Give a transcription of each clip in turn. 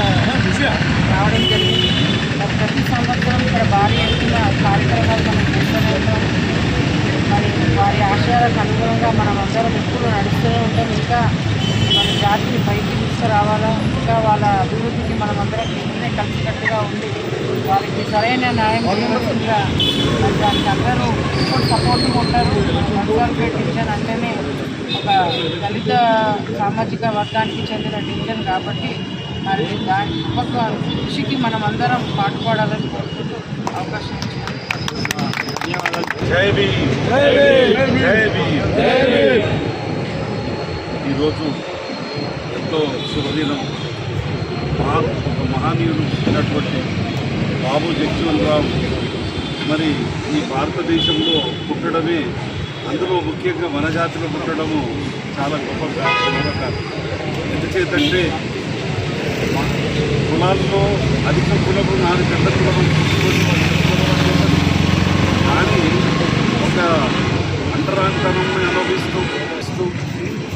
రావడం జరిగింది. సంవత్సరం ఇక్కడ భారీ ఎత్తున కార్యక్రమాలు మనం చేస్తూనే ఉంటాం. మరి వారి ఆశయాలకు అనుగుణంగా మనం అందరం ఎప్పుడు నడుస్తూనే ఉంటాం. ఇంకా మన జాతిని పైకి తీసుకురావాలా? ఇంకా వాళ్ళ అభివృద్ధికి మనం అందరం వెంటనే కలిసికట్టుగా ఉండి వారికి సరైన న్యాయం చేయకుండా మరి దానికి అందరూ ఎప్పుడు సపోర్ట్గా ఉంటారు. నర్సాల్పేట డివిజన్ అంటేనే ఒక దళిత సామాజిక వర్గానికి చెందిన డివిజన్ కాబట్టి మరి దాని ఒక్కొక్క కృషికి మనం అందరం పాటుపడాలని కోరుకుంటూ అవకాశం ఈరోజు ఎంతో శుభదినం. మహా ఒక మహనీయుడు పుట్టినటువంటి బాబు జగ్జీవన్ రామ్ మరి ఈ భారతదేశంలో పుట్టడమే అందులో ముఖ్యంగా మన జాతిలో పుట్టడము చాలా గొప్ప కారణం ఎందుచేతంటే మా- కులాల్లో అధిక కులము నాలుగు పెద్ద కులము కానీ ఒక అంటరానితనం అనుభవిస్తూ ఇస్తూ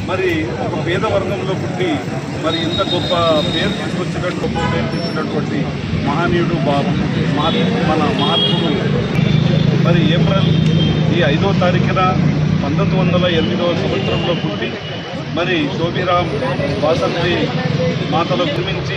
మరి ఒక పేద వర్గంలో పుట్టి మరి ఇంత గొప్ప పేరు తీసుకొచ్చినట్టు గొప్ప పేరు తెచ్చినటువంటి మహనీయుడు బాబు మన మహాత్ముడు మరి ఏప్రిల్ ఈ ఐదో తారీఖున పంతొమ్మిది వందల ఎనిమిదవ సంవత్సరంలో పుట్టి మరి శోభిరామ్ వాసంతి మాతలో జన్మించి